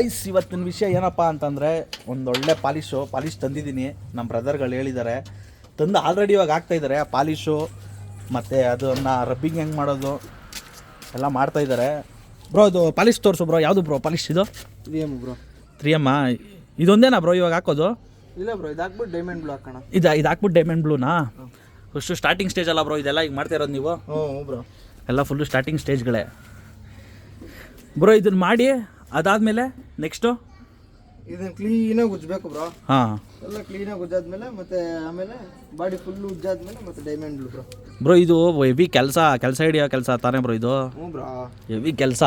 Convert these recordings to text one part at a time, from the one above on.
Guys ಇವತ್ತಿನ ವಿಷಯ ಏನಪ್ಪ ಅಂತಂದರೆ ಒಂದೊಳ್ಳೆ ಪಾಲಿಶು ಪಾಲಿಶ್ ತಂದಿದ್ದೀನಿ. ನಮ್ಮ ಬ್ರದರ್ಗಳು ಹೇಳಿದ್ದಾರೆ ತಂದು ಆಲ್ರೆಡಿ ಇವಾಗ ಆಗ್ತಾ ಇದ್ದಾರೆ ಆ ಪಾಲಿಶು ಮತ್ತು ಅದನ್ನು ರಬ್ಬಿಂಗ್ ಹೆಂಗೆ ಮಾಡೋದು ಎಲ್ಲ ಮಾಡ್ತಾ ಇದ್ದಾರೆ ಬ್ರೋ ಅದು ಪಾಲಿಶ್ ತೋರಿಸು ಬ್ರೋ ಯಾವುದು ಬ್ರೋ ಪಾಲಿಶ್ ಇದು? ಏನು ಬ್ರೋ ತ್ರೀ ಎಮ್ಮ ಇದೊಂದೇನಾ ಬ್ರೋ ಇವಾಗ ಹಾಕೋದು? ಇಲ್ಲ ಬ್ರೋ ಇದಾಕ್ಬಿಟ್ಟು ಡೈಮಂಡ್ ಬ್ಲೂ ಹಾಕೋಣ. ಇದು ಇದು ಹಾಕ್ಬಿಟ್ಟು ಡೈಮಂಡ್ ಬ್ಲೂನಾ ಫಸ್ಟು ಸ್ಟಾರ್ಟಿಂಗ್ ಸ್ಟೇಜ್ ಅಲ್ಲ ಬ್ರೋ ಇದೆಲ್ಲ ಈಗ ಮಾಡ್ತಾ ಇರೋದು ನೀವು? ಹ್ಞೂ ಬ್ರೋ ಎಲ್ಲ ಫುಲ್ಲು ಸ್ಟಾರ್ಟಿಂಗ್ ಸ್ಟೇಜ್ಗಳೇ ಬ್ರೋ ಇದನ್ನು ಮಾಡಿ. ಅದಾದಮೇಲೆ ನೆಕ್ಸ್ಟು? ಇದನ್ನ ಕ್ಲೀನಾಗಿ ಉಜ್ಬೇಕು ಬ್ರೋ ಹಾಂ. ಎಲ್ಲ ಕ್ಲೀನಾಗಿ ಉಜ್ಜಾದ್ಮೇಲೆ ಮತ್ತೆ ಆಮೇಲೆ ಬಾಡಿ ಫುಲ್ ಉಜ್ಜಾದ್ಮೇಲೆ ಮತ್ತೆ ಡೈಮಂಡ್ ಬ್ರೋ ಬ್ರೋ ಇದು ಹೆವಿ ಕೆಲಸ ಕೆಲಸ ಹಿಡಿಯೋ ಕೆಲಸ ತಾನೇ ಬ್ರೋ ಇದು? ಹ್ಞೂ ಬ್ರೋ. ಹೆವಿ ಕೆಲಸ.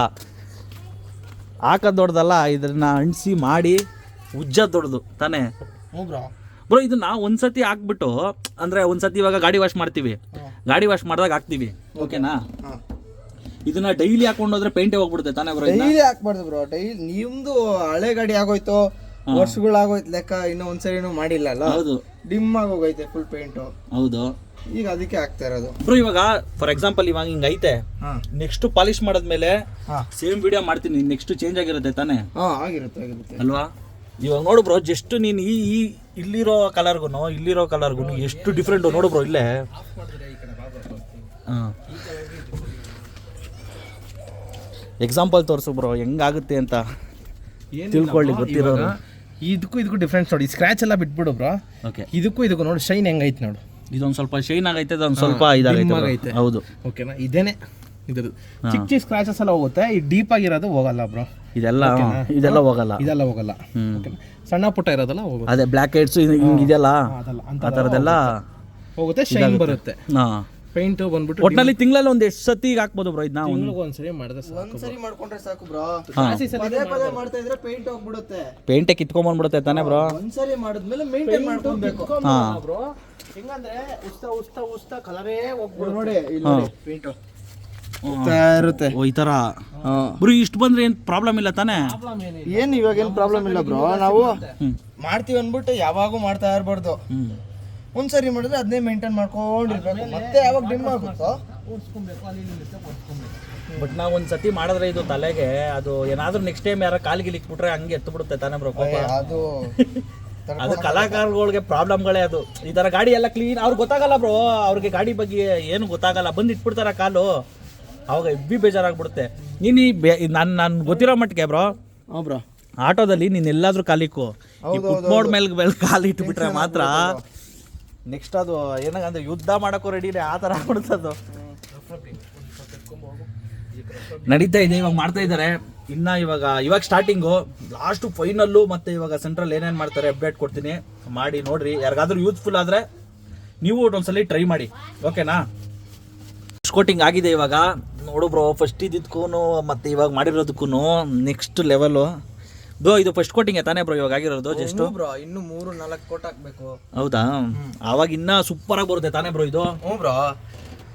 ಹಾಕೋದು ದೊಡ್ಡದಲ್ಲ ಇದನ್ನ ಅಂಟಿಸಿ ಮಾಡಿ ಉಜ್ಜೋದು ದೊಡ್ಡದು ತಾನೇ? ಹ್ಞೂ ಬ್ರೋ. ಬ್ರೋ ಇದನ್ನ ಒಂದ್ಸತಿ ಹಾಕ್ಬಿಟ್ಟು ಅಂದರೆ ಒಂದ್ಸತಿ ಇವಾಗ ಗಾಡಿ ವಾಶ್ ಮಾಡ್ತೀವಿ. ಗಾಡಿ ವಾಶ್ ಮಾಡಿದಾಗ ಹಾಕ್ತೀವಿ. ಓಕೆನಾ ಹಾಂ. ಇದನ್ನ ಡೈಲಿ ಹಾಕೊಂಡು ಹೋದ್ರೆ ಪೇಂಟ್ ಹೋಗ್ಬಿಡುತ್ತೆ ತಾನೇ ಬ್ರೋ ಡೈಲಿ ಹಾಕ್ಬಾರ್ದು ಬ್ರೋ ಡೈಲಿ ನಿಮ್ದು ಹಳೆ ಗಾಡಿ ಆಗೋಯ್ತು ವರ್ಷಗಳಾಗೋಯ್ತು ಲೆಕ್ಕ ಇನ್ನೂ ಒಂದ್ಸರಿನೂ ಮಾಡಿಲ್ಲ ಅಲ್ಲ ಹೌದು. ಡಿಮ್ ಆಗೋಗೈತೆ ಫುಲ್ ಪೇಂಟು ಹೌದು. ಈಗ ಅದಕ್ಕೆ ಆಗ್ತಾ ಇರೋದು. ಬ್ರೋ ಇವಾಗ ಫಾರ್ ಎಕ್ಸಾಂಪಲ್ ಇವಾಗ ಹಿಂಗ್ ಐತೆ. ನೆಕ್ಸ್ಟ್ ಪಾಲಿಶ್ ಮಾಡಿದ್ಮೇಲೆ ಸೇಮ್ ವಿಡಿಯೋ ಮಾಡ್ತೀನಿ ನೆಕ್ಸ್ಟ್ ಚೇಂಜ್ ಆಗಿರುತ್ತೆ ತಾನೇ? ಹಾಂ ಆಗಿರುತ್ತೆ ಆಗಿರುತ್ತೆ. ಅಲ್ವಾ? ಇವಾಗ ನೋಡು ಬ್ರೋ ಜಸ್ಟ್ ನೀನು ಈ ಈ ಇಲ್ಲಿರೋ ಕಲರ್ಗು ಇಲ್ಲಿರೋ ಕಲರ್ಗು ಎಷ್ಟು ಡಿಫ್ರೆಂಟ್ ನೋಡು ಬ್ರೋ ಇಲ್ಲೇ. ಹಾಂ. ಎಕ್ಸಾಂಪಲ್ ತೋರಿಸು ಬ್ರೋ ಹೆಂಗಾಗುತ್ತೆ ಅಂತ ತಿಳ್ಕೊಳ್ಳಿ ಗೊತ್ತಿರೋರು. ಇದಕ್ಕೂ ಇದಕ್ಕೂ ಡಿಫ್ರೆನ್ಸ್ ನೋಡಿ ಸ್ಕ್ರಾಚ್ ಎಲ್ಲ ಬಿಟ್ಬಿಡು ಬ್ರೋ ಓಕೆ ಇದಕ್ಕೂ ಇದಕ್ಕೂ ನೋಡಿ ಶೈನ್ ಹೆಂಗೈತೆ ನೋಡು. ಇದೊಂದು ಸ್ವಲ್ಪ ಶೈನ್ ಆಗೈತೆ ಅದೊಂದು ಸ್ವಲ್ಪ ಇದಾಗೈತೆ ಹೌದು. ಓಕೆನಾ ಇದೇನೆ ಇದ್ರದ್ದು. ಚಿಕ್ಕ ಚಿಕ್ಕ ಸ್ಕ್ರಾಚಸ್ ಎಲ್ಲ ಹೋಗುತ್ತೆ ಈ ಡೀಪ್ ಆಗಿರೋದು ಹೋಗಲ್ಲ ಬ್ರೋ ಇದೆಲ್ಲ ಇದೆಲ್ಲ ಹೋಗಲ್ಲ. ಇದೆಲ್ಲ ಹೋಗಲ್ಲ. ಓಕೆನಾ ಸಣ್ಣ ಪುಟ್ಟ ಇರೋದಲ್ಲ ಹೋಗುತ್ತೆ. ಅದೇ ಬ್ಲ್ಯಾಕ್ ಹೆಡ್ಸ್ ಅದಲ್ಲ ಆ ಥರದ್ದೆಲ್ಲ ಹೋಗುತ್ತೆ. ಶೈನ್ ಬರುತ್ತೆ. ಹಾಂ. ಪೇಂಟ್ ಬಂದ್ಬಿಟ್ಟು ಒಟ್ಟಿನಲ್ಲಿ ತಿಂಗಳಲ್ಲಿ ಒಂದ್ ಎಷ್ಟು ಸತಿ ಹಾಕ್ಬೋದು ಬ್ರೋ ಇದನ್ನ ಒಂದು ತಿಂಗ್ಳಿಗೆ ಒಂದ್ಸರಿ ಮಾಡಿದ್ರೆ ಸಾಕು ಒಂದ್ಸರಿ ಮಾಡ್ಕೊಂಡ್ರೆ ಸಾಕು ಬ್ರೋ. ಪದೇ ಪದೇ ಮಾಡ್ತಾ ಇದ್ರೆ ಪೇಂಟ್ ಹೋಗ್ಬಿಡುತ್ತೆ. ಪೇಂಟೆ ಕಿತ್ಕೊಂಬಂದ್ಬಿಡುತ್ತೆ ತಾನೇ ಬ್ರೋ? ಒಂದ್ಸರಿ ಮಾಡಿದ್ಮೇಲೆ ಮೇಂಟೈನ್ ಮಾಡ್ಕೊಬೇಕು. ಹಾ. ಬ್ರೋ. ಹೆಂಗಂದ್ರೆ ಉಸ್ತಾ ಉಸ್ತಾ ಉಸ್ತಾ ಕಲರೇ ಹೋಗ್ಬಿಡು ನೋಡಿ ಇಲ್ಲಿ ನೋಡಿ ಪೇಂಟ್. ಇರುತ್ತೆ. ಓ ಈ ತರ? ಬ್ರೋ ಇಷ್ಟು ಬಂದ್ರೆ ಏನು ಪ್ರಾಬ್ಲಮ್ ಇಲ್ಲ ತಾನೇ? ಏನ್ ಇವಾಗ ಏನ್ ಪ್ರಾಬ್ಲಮ್ ಇಲ್ಲ ಬ್ರೋ? ನಾವು ಮಾಡ್ತೀವಿ ಅನ್ಬಿಟ್ಟು ಯಾವಾಗೂ ಮಾಡ್ತಾ ಇರ್ಬಾರ್ದು. ಒಂದ್ಸರಿ ಮಾಡಿದ್ರೆ ಅದನ್ನೇ ಮೇಂಟೈನ್ ಮಾಡ್ಕೊಂಡಿರ್ಬೇಕು. ಮತ್ತೆ ಯಾವಾಗ ಡಿಮ್ ಆಗುತ್ತೋ? ಬಟ್ ನಾವು ಒಂದು ಸತಿ ಮಾಡಿದ್ರೆ ಇದು ತಲೆಗೆ ಅದು ಏನಾದ್ರೂ ನೆಕ್ಸ್ಟ್ ಟೈಮ್ ಯಾರ ಕಾಲಿಗೆ ಬಿಟ್ರೆ ಹಂಗೆ ಎತ್ತು ಬಿಡುತ್ತೆ ತಾನೇ ಬ್ರೋ ಕೋಪ. ಅದು ಅದು ಕಲಾಕಾರಗಳಿಗೆ ಪ್ರಾಬ್ಲಮ್ಗಳೇ ಅದು. ಈ ತರ ಗಾಡಿ ಎಲ್ಲ ಕ್ಲೀನ್ ಅವ್ರಿಗೆ ಗೊತ್ತಾಗಲ್ಲ ಬ್ರೋ ಅವ್ರಿಗೆ ಗಾಡಿ ಬಗ್ಗೆ ಏನು ಗೊತ್ತಾಗಲ್ಲ. ಬಂದು ಇಟ್ಬಿಡ್ತಾರ ಕಾಲು. ಅವಾಗ ಇಬ್ಬಿ ಬೇಜಾರಾಗ್ಬಿಡುತ್ತೆ. ನೀನು ಈ ಬೆ ನಾನು ನಾನು ಗೊತ್ತಿರೋ ಮಟ್ಟಿಗೆ ಬ್ರೋ ಬ್ರೋ ಆಟೋದಲ್ಲಿ ನೀನು ಎಲ್ಲಾದ್ರೂ ಕಾಲಿಕ್ಕು. ಮೇಲೆ ಮೇಲೆ ಕಾಲು ಇಟ್ಬಿಟ್ರೆ ಮಾತ್ರ ನೆಕ್ಸ್ಟ್ ಅದು ಏನಾಗಂದ್ರೆ ಯುದ್ಧ ಮಾಡೋಕ್ಕೂ ರೆಡಿ ಆ ಥರ ಆಗ್ಬಿಡ್ತದು ನಡೀತಾ ಇದೆ, ಇವಾಗ ಮಾಡ್ತಾ ಇದ್ದಾರೆ. ಇನ್ನ ಇವಾಗ ಇವಾಗ ಸ್ಟಾರ್ಟಿಂಗು ಲಾಸ್ಟ್ ಫೈನಲ್ಲು ಮತ್ತೆ ಇವಾಗ ಸೆಂಟ್ರಲ್ ಏನೇನು ಮಾಡ್ತಾರೆ ಅಪ್ಡೇಟ್ ಕೊಡ್ತೀನಿ. ಮಾಡಿ, ನೋಡ್ರಿ. ಯಾರಿಗಾದ್ರೂ ಯೂಸ್ಫುಲ್ ಆದರೆ ನೀವು ಒಂದ್ಸಲಿ ಟ್ರೈ ಮಾಡಿ. ಓಕೆನಾ ಕೋಟಿಂಗ್ ಆಗಿದೆ ಇವಾಗ. ನೋಡು ಬ್ರೋ ಫಸ್ಟ್ ಇದ್ದಿದ್ಕೂ ಮತ್ತೆ ಇವಾಗ ಮಾಡಿರೋದಕ್ಕೂ ನೆಕ್ಸ್ಟ್ ಲೆವೆಲು ಬ್ರೋ ಇದು ಫಸ್ಟ್ ಕೋಟಿಂಗ್ ತಾನೇ ಬ್ರೋ ಇವಾಗ ಆಗಿರೋದು ಜಸ್ಟ್ ಬ್ರೋ ಇನ್ನು ಮೂರು ನಾಲ್ಕು ಕೋಟ್ ಹಾಕ್ಬೇಕು. ಹೌದಾ? ಅವಾಗ ಇನ್ನ ಸೂಪರ್ ಆಗಿ ಬರುತ್ತೆ ತಾನೇ ಬ್ರೋ ಇದು? ಹ್ಞೂ ಬ್ರೋ.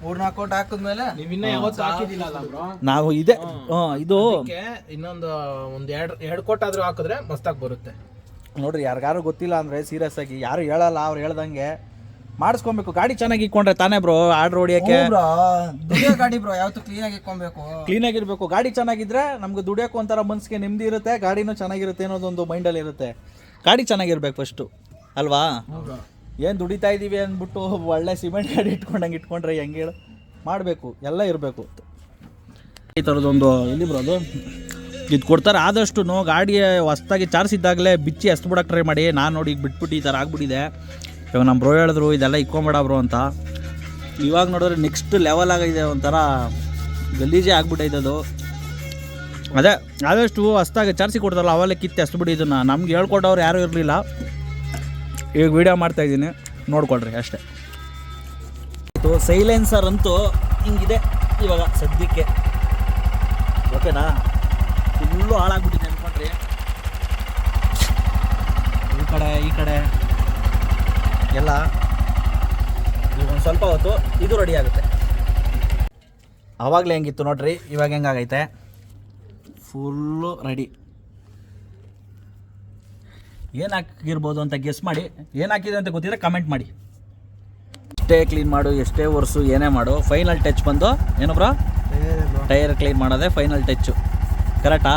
ಮೂರ್ ನಾಲ್ಕು ಕೋಟ್ ಹಾಕಿದ್ಮೇಲೆ ನೀವು ಇನ್ನ ಯಾವತ್ತು ಹಾಕಿದಿಲ್ಲ ಅಲ್ಲ ಬ್ರೋ? ನಾವು ಇದೆ ಹ್ಮ್, ಇದು ಇನ್ನೊಂದು ಒಂದ್ ಎರಡು ಎರಡು ಕೋಟ್ ಆದ್ರೂ ಹಾಕಿದ್ರೆ ಮಸ್ತಾಗಿ ಬರುತ್ತೆ. ನೋಡ್ರಿ ಯಾರಿಗಾರು ಗೊತ್ತಿಲ್ಲ ಅಂದ್ರೆ ಸೀರಿಯಸ್ ಆಗಿ ಯಾರು ಹೇಳಲ್ಲ ಅವ್ರು ಹೇಳ್ದಂಗೆ. ಮಾಡಿಸ್ಕೊಬೇಕು. ಗಾಡಿ ಚೆನ್ನಾಗಿ ಇಕ್ಕೊಂಡ್ರೆ ತಾನೇ ಬ್ರೋ ಆರ್ಡರ್ ಹೊಡಿಯಕ್ಕೆ ಗಾಡಿ ಬ್ರೋ ಯಾವತ್ತು ಕ್ಲೀನ್ ಆಗಿ ಇಕ್ಕೊಬೇಕು? ಕ್ಲೀನ್ ಆಗಿರ್ಬೇಕು. ಗಾಡಿ ಚೆನ್ನಾಗಿದ್ರೆ ನಮ್ಗೆ ದುಡಿಯೋಕೆ ಒಂಥರ ಮನ್ಸಿಗೆ ನೆಮ್ಮದಿ ಇರುತ್ತೆ ಗಾಡಿನೂ ಚೆನ್ನಾಗಿರುತ್ತೆ ಅನ್ನೋದೊಂದು ಮೈಂಡಲ್ಲಿ ಇರುತ್ತೆ. ಗಾಡಿ ಚೆನ್ನಾಗಿರ್ಬೇಕು ಫಸ್ಟು ಅಲ್ವಾ? ಏನು ದುಡಿತಾ ಇದ್ದೀವಿ ಅಂದ್ಬಿಟ್ಟು ಒಳ್ಳೆ ಸಿಮೆಂಟ್ ಗಾಡಿ ಇಟ್ಕೊಂಡಂಗೆ ಇಟ್ಕೊಂಡ್ರೆ ಹೆಂಗೆ ಹೇಳು? ಮಾಡಬೇಕು ಎಲ್ಲ ಇರಬೇಕು. ಈ ಥರದೊಂದು ಎಲ್ಲಿ ಬರೋದು ಇದು ಕೊಡ್ತಾರೆ ಆದಷ್ಟು ಗಾಡಿ ಹೊಸ್ದಾಗಿ ಚಾರ್ಜ್ ಇದ್ದಾಗಲೇ ಬಿಚ್ಚಿ ಎಸ್ದು ಬಿಡಕ್ಕೆ ಟ್ರೈ ಮಾಡಿ. ನಾನು ನೋಡಿ ಈಗ ಬಿಟ್ಬಿಟ್ಟು ಈ ಥರ ಆಗ್ಬಿಟ್ಟಿದೆ. ಇವಾಗ ನಮ್ಮ ಬ್ರೋ ಹೇಳಿದ್ರು, ಇದೆಲ್ಲ ಇಕ್ಕೊಂಬೇಡ ಬ್ರೋ ಅಂತ. ಇವಾಗ ನೋಡಿದ್ರೆ ನೆಕ್ಸ್ಟ್ ಲೆವೆಲ್ ಆಗಿದೆ ಒಂಥರ ಗಲೀಜೆ ಆಗಿಬಿಟ್ಟೈತೆ ಅದು. ಅದೇ, ಆದಷ್ಟು ಹೊಸ್ದಾಗಿ ಚಾರ್ಸಿ ಕೊಡ್ತಾರಲ್ಲ ಅವೆಲ್ಲ ಕಿತ್ತು ಬಿಡಿ ಇದನ್ನು. ನಮ್ಗೆ ಹೇಳ್ಕೊಟ್ಟವ್ರು ಯಾರೂ ಇರಲಿಲ್ಲ. ಈಗ ವಿಡಿಯೋ ಮಾಡ್ತಾಯಿದ್ದೀನಿ ನೋಡ್ಕೊಳ್ರಿ ಅಷ್ಟೇ. ಇದು ಸೈಲೆನ್ಸರ್ ಅಂತೂ ಹಿಂಗಿದೆ ಇವಾಗ ಸದ್ಯಕ್ಕೆ. ಓಕೆನಾ ಫುಲ್ಲು ಹಾಳಾಗ್ಬಿಟ್ಟಿದೆ ಅನ್ಕೊಂಡ್ರಿ. ಈ ಕಡೆ ಈ ಕಡೆ. ಎಲ್ಲ. ಈಗ ಒಂದು ಸ್ವಲ್ಪ ಹೊತ್ತು ಇದು ರೆಡಿ ಆಗುತ್ತೆ. ಆವಾಗಲೇ ಹೆಂಗಿತ್ತು ನೋಡ್ರಿ ಇವಾಗ ಹೆಂಗಾಗೈತೆ? ಫುಲ್ಲು ರೆಡಿ ಏನು ಹಾಕಿರ್ಬೋದು ಅಂತ ಗೆಸ್ ಮಾಡಿ ಏನು ಹಾಕಿದೆ ಅಂತ ಗೊತ್ತಿದ್ರೆ ಕಮೆಂಟ್ ಮಾಡಿ. ಎಷ್ಟೇ ಕ್ಲೀನ್ ಮಾಡು ಎಷ್ಟೇ ಒರೆಸು ಏನೇ ಮಾಡು ಫೈನಲ್ ಟಚ್ ಬಂದು ಏನು ಬ್ರೋ ಟೈರ್ ಕ್ಲೀನ್ ಮಾಡೋದೇ ಫೈನಲ್ ಟಚ್ಚು ಕರೆಕ್ಟಾ